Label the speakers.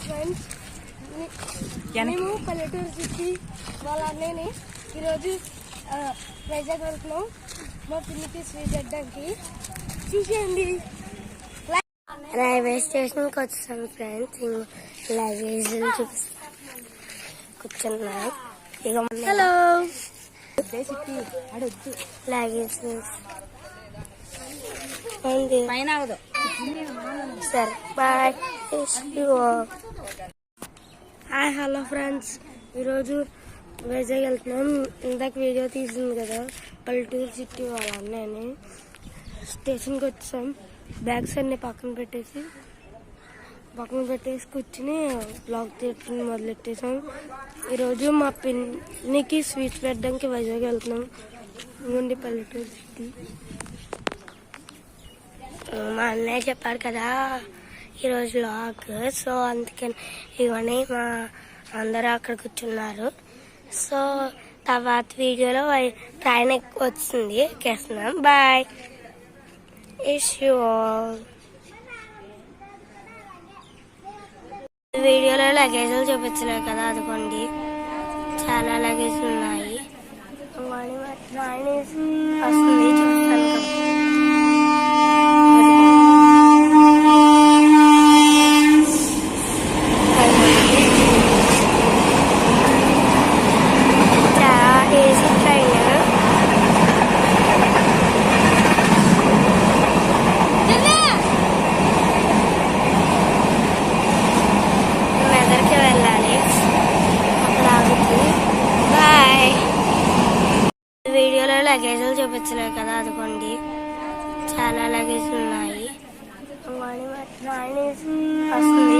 Speaker 1: Friends మేము పల్లెటూరు city వాళ్ళ అన్నయ్యని ఈరోజు వైజాగ్ వెళ్తున్నాం మా పిన్నికి స్వీట్ చేయడానికి చూసేయండి. రైల్వే స్టేషన్కి వచ్చాం ఫ్రెండ్స్. లగేజ్ చూపిస్తాం. కూర్చున్నాం. ఇక హలో లగేజ్
Speaker 2: పైన అవదు
Speaker 1: సరే బాయ్. హాయ్ హలో ఫ్రెండ్స్ ఈరోజు వైజాగ్ వెళ్తున్నాం. ఇందాక వీడియో తీసింది కదా పల్లెటూరు సిటీ వాళ్ళ అన్నయ్యని. స్టేషన్కి వచ్చాం. బ్యాగ్స్ అన్ని పక్కన పెట్టేసి పక్కన పెట్టేసి కూర్చుని బ్లాగ్ తీయటం మొదలెట్టేసాం ఈరోజు మా పిన్నికి స్వీట్స్ పెట్టడానికి వైజాగ్ వెళ్తున్నాం. ఇవ్వండి పల్లెటూరు సిటీ. మా అన్నయ్య చెప్పాడు కదా ఈరోజు లాక్ సో అందుకని ఇవన్నీ మా అందరూ అక్కడ కూర్చున్నారు. సో తర్వాత వీడియోలో వై- ట్రైన్ ఎక్కువ వచ్చింది. ఎక్కేస్తున్నాం. బాయ్. ఇష్యూ వీడియోలో లగేజ్లు చూపించలేదు కదా అదిగోండి. చాలా లగేజ్ ఉన్నాయి. వస్తుంది చూస్తాను కదా చాలా ఈజీ ట్రైన్ మెదర్కి వెళ్ళాలి అక్కడ ఆగుతుంది బాయ్ వీడియోలో లగేజ్లు చూపించలేదు కదా అదిగోండి. చాలా లగేజ్ ఉన్నాయి. ఇవన్నీ మా ట్రైన్ వస్తుంది